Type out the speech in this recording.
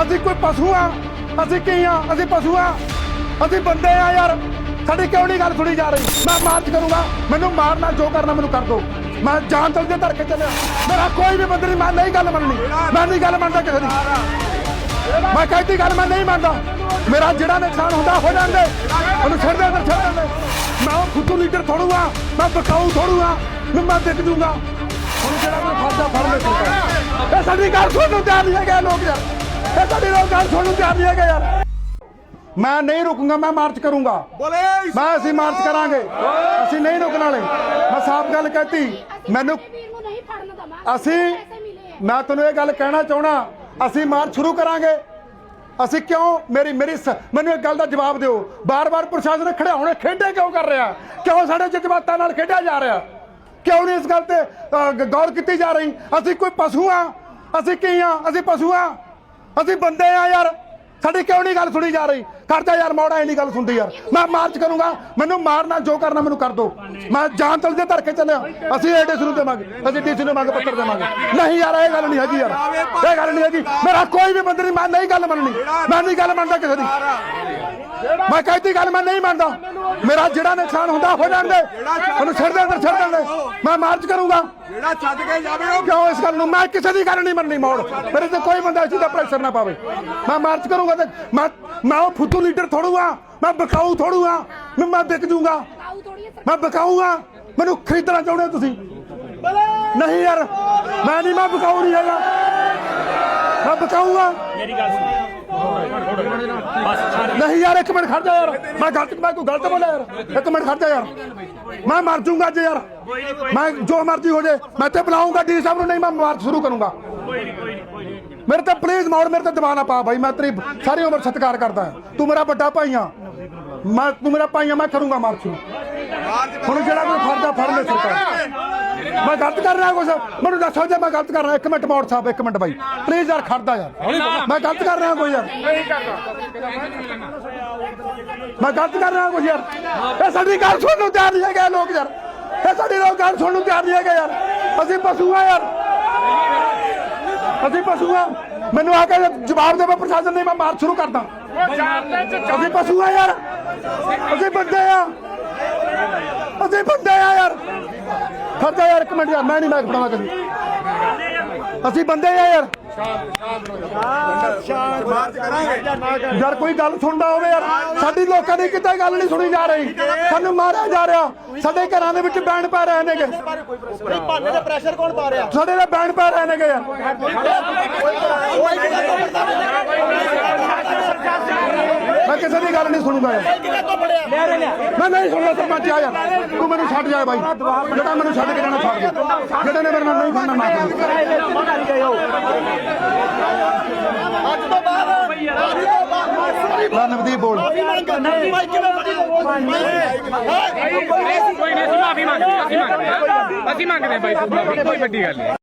ਅਸੀਂ ਕੋਈ ਪਸ਼ੂ ਆ, ਅਸੀਂ ਕੀ ਆ ਅਸੀਂ ਪਸ਼ੂ ਆ। ਅਸੀਂ ਬੰਦੇ ਆ ਯਾਰ, ਸਾਡੀ ਕਿਉਂ ਨਹੀਂ ਗੱਲ ਸੁਣੀ ਜਾ ਰਹੀ? ਮੈਂ ਮਾਰਚ ਕਰੂੰਗਾ, ਮੈਨੂੰ ਮਾਰਨਾ, ਜੋ ਕਰਨਾ ਮੈਨੂੰ ਕਰ ਦੋ। ਮੈਂ ਜਾਨ ਤਲ ਦੇ ਧਰ ਕੇ ਚੱਲਿਆ। ਮੇਰਾ ਕੋਈ ਵੀ ਬੰਦੇ ਨਹੀਂ ਮੈਂ ਨਹੀਂ ਗੱਲ ਮੰਨਣੀ। ਮੈਂ ਨਹੀਂ ਗੱਲ ਮੰਨਦਾ ਕਿਸੇ ਦੀ। ਮੈਂ ਕਹਿੰਦੀ ਗੱਲ ਮੈਂ ਨਹੀਂ ਮੰਨਦਾ। ਮੇਰਾ ਜਿਹੜਾ ਨੁਕਸਾਨ ਹੁੰਦਾ, ਹੋ ਜਾਂਦੇ। ਉਹਨੂੰ ਛੱਡ ਦੇ ਅੰਦਰ ਛੱਡ ਦੇ ਮੈਂ ਉਹ ਖੁੱਤੂ ਲੀਡਰ ਥੋੜੂਗਾ, ਮੈਂ ਬਕਾਊ ਥੋੜੂਗਾ ਮੈਂ ਮੈਂ ਵਿਕ ਜੂੰਗਾ ਹੁਣ ਜਿਹੜਾ ਮੈਂ ਫਰਦਾ ਫੜ ਲੈ ਇਹ ਸਾਡੀ ਗੱਲ ਸੁਣਨ ਨੂੰ ਤਿਆਰ ਨਹੀਂ ਹੈਗੇ ਲੋਕ ਯਾਰ। ਇਹ ਸਾਡੀ ਲੋਕ ਗੱਲ ਸੁਣਨ ਤਿਆਰ ਨਹੀਂ ਹੈਗੇ ਯਾਰ। ਮੈਂ ਨਹੀਂ ਰੁਕੂੰਗਾ ਮੈਂ ਮਾਰਚ ਕਰੂੰਗਾ। ਬੋਲੇ। ਮੈਂ ਅਸੀਂ ਮਾਰਚ ਕਰਾਂਗੇ। ਅਸੀਂ ਨਹੀਂ ਰੁਕਣ ਵਾਲੇ। ਮੈਂ ਸਾਫ਼ ਗੱਲ ਕਹਿਤੀ। ਮੈਨੂੰ ਵੀਰ ਨੂੰ ਨਹੀਂ ਫੜਨ ਦਵਾਂਗੇ। ਅਸੀਂ ਮੈਂ ਤੁਹਾਨੂੰ ਇਹ ਗੱਲ ਕਹਿਣਾ ਚਾਹਣਾ ਅਸੀਂ ਮਾਰਚ ਸ਼ੁਰੂ ਕਰਾਂਗੇ। ਅਸੀਂ ਕਿਉਂ ਮੇਰੀ ਮੇਰੀ ਮੈਨੂੰ ਇੱਕ ਗੱਲ ਦਾ ਜਵਾਬ ਦਿਓ। ਬਾਰ-ਬਾਰ ਪ੍ਰਸ਼ਾਸਨ ਖੜਾਉਣੇ ਖੇਡੇ ਕਿਉਂ ਕਰ ਰਿਹਾ? ਕਿਉਂ ਸਾਡੇ ਜਜ਼ਬਾਤਾਂ ਨਾਲ ਖੇਡਿਆ ਜਾ ਰਿਹਾ? ਕਿਉਂ ਨਹੀਂ ਇਸ ਗੱਲ ਤੇ ਗੌਰ ਕੀਤੀ ਜਾ ਰਹੀ? ਅਸੀਂ ਕੋਈ ਪਸ਼ੂ ਆ। ਅਸੀਂ ਕੀ ਆ? ਅਸੀਂ ਪਸ਼ੂ ਆ। ਅਸੀਂ ਬੰਦੇ ਆ ਯਾਰ। ਸਾਡੀ ਕਿਉਂ ਨਹੀਂ ਗੱਲ ਸੁਣੀ ਜਾ ਰਹੀ? ਖਰਚਾ ਯਾਰ, ਮੋੜਾ ਇਹ ਗੱਲ ਸੁਣਦੀ ਯਾਰ। ਮੈਂ ਮਾਰਚ ਕਰੂੰਗਾ, ਮੈਨੂੰ ਮਾਰਨਾ, ਜੋ ਕਰਨਾ ਮੈਨੂੰ ਕਰ ਦੋ। ਮੈਂ ਜਾਨ ਤਲ ਦੇ ਧਰ ਕੇ ਚੱਲਿਆ। ਅਸੀਂ ਏਡੇ ਨੂੰ ਦੇਵਾਂਗੇ, ਅਸੀਂ ਡੀਸੀ ਨੂੰ ਮੰਗ ਪੱਤਰ ਦੇਵਾਂਗੇ। ਨਹੀਂ ਯਾਰ, ਇਹ ਗੱਲ ਨਹੀਂ ਹੈਗੀ ਯਾਰ। ਇਹ ਗੱਲ ਨਹੀਂ ਹੈਗੀ। ਮੇਰਾ ਕੋਈ ਵੀ ਬੰਦੇ ਨਹੀਂ, ਮੈਂ ਨਹੀਂ ਗੱਲ ਮੰਨਣੀ। ਮੈਂ ਨਹੀਂ ਗੱਲ ਮੰਨਦਾ ਕਿਸੇ ਦੀ। ਮੈਂ ਕਹਿੰਦੀ ਗੱਲ ਮੈਂ ਨਹੀਂ ਮੰਨਦਾ। ਮੇਰਾ ਜਿਹੜਾ ਨੁਕਸਾਨ ਹੁੰਦਾ ਹੋ ਜਾਂਦੇ। ਉਹਨੂੰ ਛੱਡ ਦੇ ਅੰਦਰ ਛੱਡ ਦਿੰਦੇ ਮੈਂ ਮਾਰਚ ਕਰੂੰਗਾ। ਜਿਹੜਾ ਛੱਡ ਕੇ ਜਾਵੇ ਉਹ ਕਿਉਂ ਇਸ ਗੱਲ ਨੂੰ? ਮੈਂ ਕਿਸੇ ਦੀ ਗੱਲ ਨਹੀਂ ਮੰਨਣੀ, ਮੋੜ। ਮੇਰੇ ਤੇ ਕੋਈ ਬੰਦਾ ਇਸ ਦਾ ਪ੍ਰੈਸ਼ਰ ਨਾ ਪਾਵੇ। ਮੈਂ ਮਾਰਚ ਕਰੂੰਗਾ ਤੇ ਮੈਂ ਮੈਂ ਉਹ ਫੁੱਟੂ ਲੀਡਰ ਥੋੜੂਗਾ, ਮੈਂ ਬਕਾਊ ਥੋੜੂਗਾ, ਮੈਂ ਮੈਂ ਵਿਕ ਜੂੰਗਾ। ਮੈਂ ਬਕਾਊਗਾ, ਮੈਨੂੰ ਖਰੀਦਣਾ ਚਾਹੁੰਦੇ ਤੁਸੀਂ? ਨਹੀਂ ਯਾਰ, ਮੈਂ ਨਹੀਂ, ਮੈਂ ਬਕਾਊ ਨਹੀਂ ਹੈਗਾ। ਮੈਂ ਬਕਾਊਗਾ। ਮੇਰੀ ਗੱਲ ਸੁਣ ਨਹੀਂ ਯਾਰ, ਇੱਕ ਮਿੰਟ ਖੜ ਜਾ ਯਾਰ। ਮੈਂ ਗਲਤ ਮੈਂ ਕੋਈ ਗਲਤ ਬੋਲਿਆ ਯਾਰ। ਇੱਕ ਮਿੰਟ ਖੜ ਜਾ ਯਾਰ। ਮੈਂ ਮਰ ਜਾਊਂਗਾ ਅੱਜ ਯਾਰ। ਮੈਂ ਜੋ ਮਰਜ਼ੀ ਹੋ ਜੇ, ਮੈਂ ਤੇ ਬੁਲਾਉਂਗਾ ਡੀ ਸਾਹਿਬ ਨੂੰ ਨਹੀਂ, ਮੈਂ ਮਾਰਚ ਸ਼ੁਰੂ ਕਰੂੰਗਾ। ਕੋਈ ਨਹੀਂ ਕੋਈ ਨਹੀਂ ਮੇਰੇ ਤੇ ਪਲੀਜ਼ ਮੋੜ ਮੇਰੇ ਤੇ ਦਬਾਅ ਨਾ ਪਾ ਬਾਈ, ਮੈਂ ਤੇਰੀ ਸਾਰੀ ਉਮਰ ਸਤਿਕਾਰ ਕਰਦਾ। ਤੂੰ ਮੇਰਾ ਵੱਡਾ ਭਾਈ ਆ। ਮੈਂ, ਤੂੰ ਮੇਰਾ ਭਾਈ ਆ, ਮੈਂ ਕਰੂੰਗਾ ਮਾਰਚ ਹੁਣ ਜਿਹੜਾ ਕੋਈ ਫੜਦਾ, ਫੜ ਲੈ ਸਰਕਾਰ। ਮੈਂ ਗਲਤ ਕਰ ਰਿਹਾ ਕੁਛ? ਮੈਨੂੰ ਦੱਸੋ ਜੇ ਮੈਂ ਗਲਤ ਕਰ ਰਿਹਾ, ਇੱਕ ਮਿੰਟ ਮੋੜ ਸਾਹਿਬ, ਇੱਕ ਮਿੰਟ ਬਾਈ। ਪਲੀਜ਼ ਯਾਰ, ਖੜਦਾ ਯਾਰ। ਮੈਂ ਗਲਤ ਕਰ ਰਿਹਾ ਕੋਈ ਯਾਰ। ਮੈਂ ਗਲਤ ਕਰ ਰਿਹਾ ਕੁਛ ਯਾਰ। ਇਹ ਸਾਡੀ ਗੱਲ ਸੁਣਨ ਨੂੰ ਤਿਆਰ ਨਹੀਂ ਹੈਗੇ ਲੋਕ ਯਾਰ। ਇਹ ਸਾਡੀ ਲੋਕ ਗੱਲ ਸੁਣਨ ਨੂੰ ਤਿਆਰ ਨਹੀਂ ਹੈਗੇ ਯਾਰ। ਅਸੀਂ ਪਸ਼ੂ ਆ ਯਾਰ। ਅਸੀਂ ਪਸ਼ੂ ਆ ਮੈਨੂੰ ਆ ਕੇ ਜਵਾਬ ਦੇਵੇ ਪ੍ਰਸ਼ਾਸਨ ਨਹੀਂ, ਮੈਂ ਮਾਰ ਸ਼ੁਰੂ ਕਰਦਾ। ਅਸੀਂ ਪਸ਼ੂ ਆ ਯਾਰ, ਅਸੀਂ ਬੰਦੇ ਆ। ਅਸੀਂ ਬੰਦੇ ਆ ਯਾਰ। ਖਰਚਾ ਯਾਰ ਇੱਕ ਮਿੰਟ ਯਾਰ, ਮੈਂ ਨਹੀਂ, ਮੈਂ ਫੜਾਵਾ ਕਦੀ। ਅਸੀਂ ਬੰਦੇ ਆ ਯਾਰ। ਯਾਰ ਕੋਈ ਗੱਲ ਸੁਣਦਾ ਹੋਵੇ ਯਾਰ। ਸਾਡੀ ਲੋਕਾਂ ਦੀ ਕਿਤੇ ਗੱਲ ਨਹੀਂ ਸੁਣੀ ਜਾ ਰਹੀ। ਸਾਨੂੰ ਮਾਰਿਆ ਜਾ ਰਿਹਾ। ਸਾਡੇ ਘਰਾਂ ਦੇ ਵਿੱਚ ਬੈਂਡ ਪੈ ਰਹੇ ਨੇਗੇ। ਨਹੀਂ ਭਾਨੇ ਤੇ ਪ੍ਰੈਸ਼ਰ ਕੌਣ ਪਾ ਰਿਹਾ? ਸਾਡੇ ਦੇ ਬੈਂਡ ਪੈ ਰਹੇ ਨੇਗੇ ਯਾਰ। ਮੈਂ ਕਿਸੇ ਦੀ ਗੱਲ ਨਹੀਂ ਸੁਣੂਗਾ ਯਾਰ। ਮੈਂ ਨਹੀਂ ਸੁਣਦਾ ਸਰਪੰਚ, ਆ ਯਾਰ ਤੂੰ ਮੈਨੂੰ ਛੱਡ ਜਾ ਬਾਈ। ਜਿਹੜਾ ਮੈਨੂੰ ਛੱਡ ਕੇ ਜਾਣਾ ਛੱਡ ਦੇ। ਜਿਹੜੇ ਨੇ ਮੇਰੇ ਨਾਲ ਨਹੀਂ ਖੜਨਾ ਨਾ ਅੱਜ ਤੋਂ ਬਾਅਦ ਲੈ ਬੋਲ। ਕੋਈ ਨਹੀਂ ਅਸੀਂ ਮਾਫੀ ਮੰਗਦੇ ਅਸੀਂ ਮੰਗਦੇ ਬਾਈ ਕੋਈ ਵੱਡੀ ਗੱਲ ਨਹੀਂ।